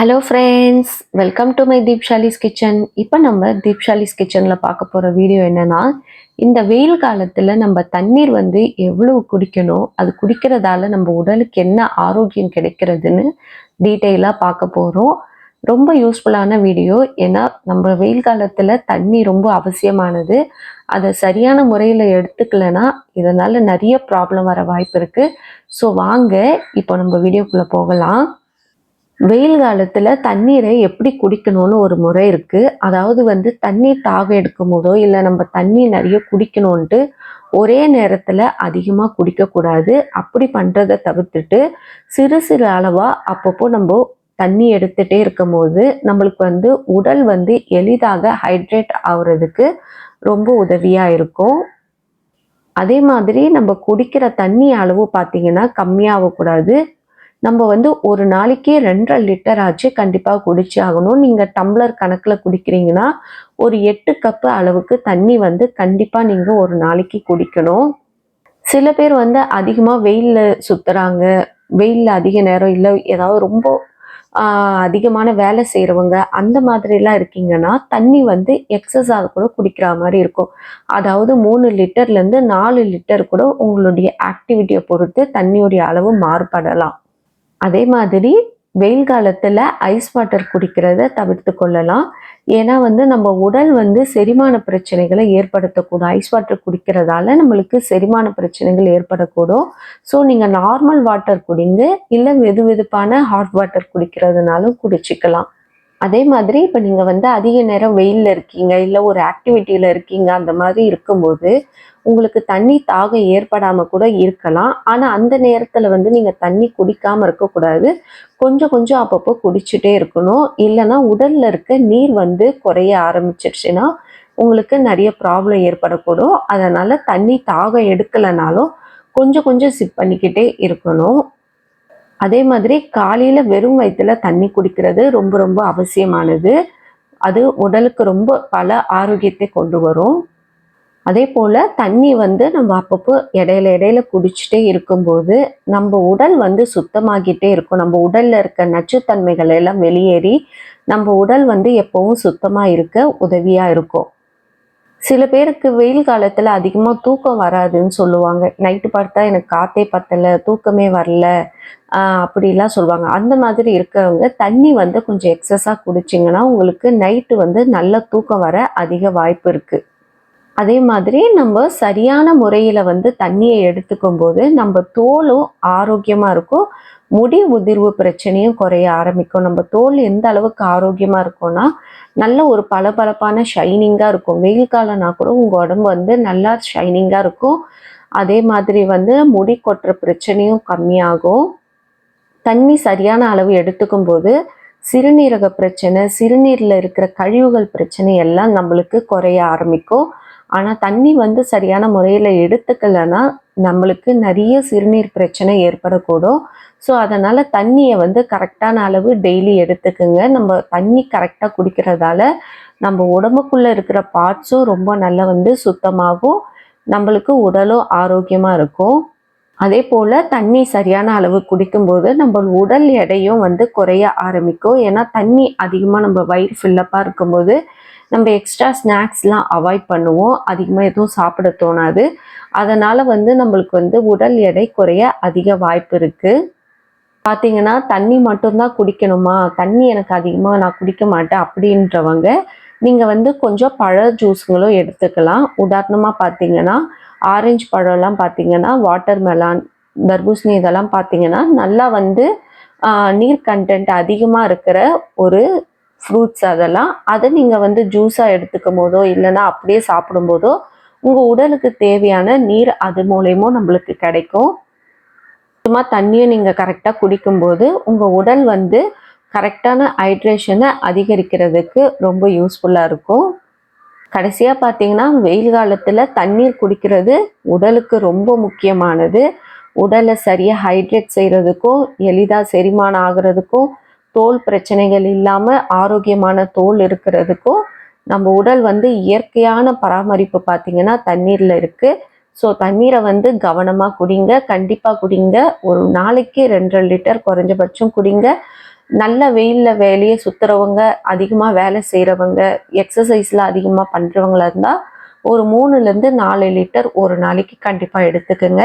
Hello friends welcome to my Deepshali's kitchen இப்போ நம்ம தீப்ஷாலிஸ் கிச்சனில் பார்க்க போகிற வீடியோ என்னன்னா இந்த வெயில் காலத்தில் நம்ம தண்ணீர் வந்து எவ்வளவு குடிக்கணும் அது குடிக்கிறதால நம்ம உடலுக்கு என்ன ஆரோக்கியம் கிடைக்கிறதுன்னு டீட்டெயிலாக பார்க்க போகிறோம் ரொம்ப யூஸ்ஃபுல்லான வீடியோ ஏன்னா நம்ம வெயில் காலத்தில் தண்ணி ரொம்ப அவசியமானது. அதை சரியான முறையில் எடுத்துக்கலைன்னா இதனால் நிறைய ப்ராப்ளம் வர வாய்ப்பு இருக்குது ஸோ வாங்க இப்போ நம்ம வீடியோக்குள்ளே போகலாம். வெயில் காலத்தில் தண்ணீரை எப்படி குடிக்கணும்னு ஒரு முறை இருக்குது அதாவது வந்து தண்ணீர் தாகம் எடுக்கும் போதோ இல்லை நம்ம தண்ணி நிறைய குடிக்கணும்ன்ட்டு ஒரே நேரத்தில் அதிகமாக குடிக்கக்கூடாது அப்படி பண்ணுறதை தவிர்த்துட்டு சிறு சிறு அளவாக அப்பப்போ நம்ம தண்ணி எடுத்துகிட்டே இருக்கும்போது நம்மளுக்கு வந்து உடல் வந்து எளிதாக ஹைட்ரேட் ஆகுறதுக்கு ரொம்ப உதவியாக இருக்கும். அதே மாதிரி நம்ம குடிக்கிற தண்ணி அளவு பார்த்தீங்கன்னா கம்மியாகக்கூடாது நம்ம வந்து ஒரு நாளைக்கு ரெண்டரை லிட்டர் ஆச்சு கண்டிப்பாக குடிச்சு ஆகணும். நீங்கள் டம்ளர் கணக்கில் குடிக்கிறீங்கன்னா ஒரு எட்டு கப்பு அளவுக்கு தண்ணி வந்து கண்டிப்பாக நீங்கள் ஒரு நாளைக்கு குடிக்கணும். சில பேர் வந்து அதிகமாக வெயிலில் சுற்றுறாங்க வெயிலில் அதிக நேரம் இல்லை ஏதாவது ரொம்ப அதிகமான வேலை செய்கிறவங்க அந்த மாதிரிலாம் இருக்கீங்கன்னா தண்ணி வந்து எக்ஸஸாக கூட குடிக்கிற மாதிரி இருக்கும். அதாவது மூணு லிட்டர்லேருந்து நாலு லிட்டர் கூட உங்களுடைய ஆக்டிவிட்டியை பொறுத்து தண்ணியுடைய அளவு மாறுபடலாம். அதே மாதிரி வெயில் காலத்தில் ஐஸ் வாட்டர் குடிக்கிறத தவிர்த்து கொள்ளலாம். ஏன்னா வந்து நம்ம உடல் வந்து செரிமான பிரச்சனைகளை ஏற்படுத்தக்கூடும். ஐஸ் வாட்டர் குடிக்கிறதால நம்மளுக்கு செரிமான பிரச்சனைகள் ஏற்படக்கூடும். ஸோ நீங்கள் நார்மல் வாட்டர் குடிங்க. இல்லை வெது வெதுப்பான ஹாட் வாட்டர் குடிக்கிறதுனாலும் குடிச்சிக்கலாம். அதே மாதிரி இப்போ நீங்கள் வந்து அதிக நேரம் வெயிலில் இருக்கீங்க இல்லை ஒரு ஆக்டிவிட்டியில் இருக்கீங்க அந்த மாதிரி இருக்கும்போது உங்களுக்கு தண்ணி தாகம் ஏற்படாமல் கூட இருக்கலாம். ஆனால் அந்த நேரத்தில் வந்து நீங்கள் தண்ணி குடிக்காமல் இருக்கக்கூடாது. கொஞ்சம் கொஞ்சம் அப்பப்போ குடிச்சுட்டே இருக்கணும். இல்லைன்னா உடலில் இருக்க நீர் வந்து குறைய ஆரம்பிச்சிருச்சுன்னா உங்களுக்கு நிறைய ப்ராப்ளம் ஏற்படக்கூடும். அதனால் தண்ணி தாகம் எடுக்கலைனாலும் கொஞ்சம் கொஞ்சம் சிப் பண்ணிக்கிட்டே இருக்கணும். அதே மாதிரி காலையில் வெறும் வயிற்றில் தண்ணி குடிக்கிறது ரொம்ப ரொம்ப அவசியமானது. அது உடலுக்கு ரொம்ப பல ஆரோக்கியத்தை கொண்டு வரும். அதே போல் தண்ணி வந்து நம்ம அப்பப்போ இடையில இடையில குடிச்சிட்டே இருக்கும்போது நம்ம உடல் வந்து சுத்தமாகிட்டே இருக்கும். நம்ம உடலில் இருக்க நச்சுத்தன்மைகள் எல்லாம் வெளியேறி நம்ம உடல் வந்து எப்பவும் சுத்தமாக இருக்க உதவியாக இருக்கும். சில பேருக்கு வெயில் காலத்தில் அதிகமாக தூக்கம் வராதுன்னு சொல்லுவாங்க. நைட்டு பார்த்தா எனக்கு காத்தே பத்தலை தூக்கமே வரல அப்படிலாம் சொல்லுவாங்க. அந்த மாதிரி இருக்கிறவங்க தண்ணி வந்து கொஞ்சம் எக்ஸஸாக குடிச்சிங்கன்னா உங்களுக்கு நைட்டு வந்து நல்ல தூக்கம் வர அதிக வாய்ப்பு இருக்குது அதே மாதிரி நம்ம சரியான முறையில் வந்து தண்ணியை எடுத்துக்கும் போது நம்ம தோலும் ஆரோக்கியமாக இருக்கும். முடி உதிர்வு பிரச்சனையும் குறைய ஆரம்பிக்கும். நம்ம தோல் எந்த அளவுக்கு ஆரோக்கியமாக இருக்கும்னா நல்ல ஒரு பளபளப்பான ஷைனிங்காக இருக்கும். வெயில் காலம்னா கூட உங்கள் உடம்பு வந்து நல்லா ஷைனிங்காக இருக்கும். அதே மாதிரி வந்து முடி கொட்டுற பிரச்சனையும் கம்மியாகும். தண்ணி சரியான அளவு எடுத்துக்கும் போது சிறுநீரக பிரச்சனை சிறுநீரில் இருக்கிற கழிவுகள் பிரச்சனை எல்லாம் நம்மளுக்கு குறைய ஆரம்பிக்கும். ஆனால் தண்ணி வந்து சரியான முறையில் எடுத்துக்கலைன்னா நம்மளுக்கு நிறைய சிறுநீர் பிரச்சனை ஏற்படக்கூடும். ஸோ அதனால் தண்ணியை வந்து கரெக்டான அளவு டெய்லி எடுத்துக்குங்க. நம்ம தண்ணி கரெக்டாக குடிக்கிறதால நம்ம உடம்புக்குள்ளே இருக்கிற பார்ட்ஸும் ரொம்ப நல்லா வந்து சுத்தமாகும். நம்மளுக்கு உடலும் ஆரோக்கியமாக இருக்கும். அதே போல் தண்ணி சரியான அளவு குடிக்கும்போது நம்ம உடல் எடையும் வந்து குறைய ஆரம்பிக்கும். ஏன்னா தண்ணி அதிகமாக நம்ம வயிறு ஃபில்லப்பாக இருக்கும்போது நம்ம எக்ஸ்ட்ரா ஸ்நாக்ஸ்லாம் அவாய்ட் பண்ணுவோம். அதிகமாக எதுவும் சாப்பிட தோணாது. அதனால் வந்து நம்மளுக்கு வந்து உடல் எடை குறைய அதிக வாய்ப்பு இருக்குது பார்த்தீங்கன்னா தண்ணி மட்டும்தான் குடிக்கணுமா? தண்ணி எனக்கு அதிகமாக நான் குடிக்க மாட்டேன் அப்படின்றவங்க நீங்கள் வந்து கொஞ்சம் பழ ஜூஸுங்களும் எடுத்துக்கலாம். உதாரணமாக பார்த்தீங்கன்னா ஆரஞ்சு பழம்லாம் பார்த்தீங்கன்னா வாட்டர் மெலான் தர்பூசணி இதெல்லாம் பார்த்தீங்கன்னா நல்லா வந்து நீர் கண்டென்ட் அதிகமாக இருக்கிற ஒரு ஃப்ரூட்ஸ் அதெல்லாம் அதை நீங்கள் வந்து ஜூஸாக எடுத்துக்கும் போதோ இல்லைன்னா அப்படியே சாப்பிடும்போதோ உங்கள் உடலுக்கு தேவையான நீர் அது மூலயமும் நம்மளுக்கு கிடைக்கும். சும்மா தண்ணியை நீங்கள் கரெக்டாக குடிக்கும்போது உங்கள் உடல் வந்து கரெக்டான ஹைட்ரேஷனை அதிகரிக்கிறதுக்கு ரொம்ப யூஸ்ஃபுல்லாக இருக்கும். கடைசியாக பார்த்தீங்கன்னா வெயில் காலத்தில் தண்ணீர் குடிக்கிறது உடலுக்கு ரொம்ப முக்கியமானது. உடலை சரியாக ஹைட்ரேட் செய்கிறதுக்கும் எளிதாக செரிமானம் ஆகிறதுக்கும் தோல் பிரச்சனைகள் இல்லாமல் ஆரோக்கியமான தோல் இருக்கிறதுக்கும் நம்ம உடல் வந்து இயற்கையான பராமரிப்பு பார்த்தீங்கன்னா தண்ணீரில் இருக்குது ஸோ தண்ணீரை வந்து கவனமாக குடிங்க. கண்டிப்பாக குடிங்க. ஒரு நாளைக்கு ரெண்டரை லிட்டர் குறைஞ்சபட்சம் குடிங்க. நல்ல வெயிலில் வேலையை சுற்றுறவங்க அதிகமாக வேலை செய்கிறவங்க எக்ஸசைஸில் அதிகமாக பண்ணுறவங்களா இருந்தால் ஒரு மூணுலேருந்து நாலு லிட்டர் ஒரு நாளைக்கு கண்டிப்பாக எடுத்துக்கோங்க.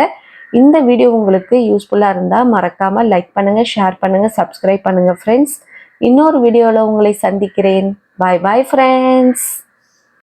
இந்த வீடியோ உங்களுக்கு யூஸ்ஃபுல்லாக இருந்தால் மறக்காமல் லைக் பண்ணுங்கள் ஷேர் பண்ணுங்கள் சப்ஸ்கிரைப் பண்ணுங்கள் ஃப்ரெண்ட்ஸ் இன்னொரு வீடியோவில் உங்களை சந்திக்கிறேன். பாய் பாய் ஃப்ரெண்ட்ஸ்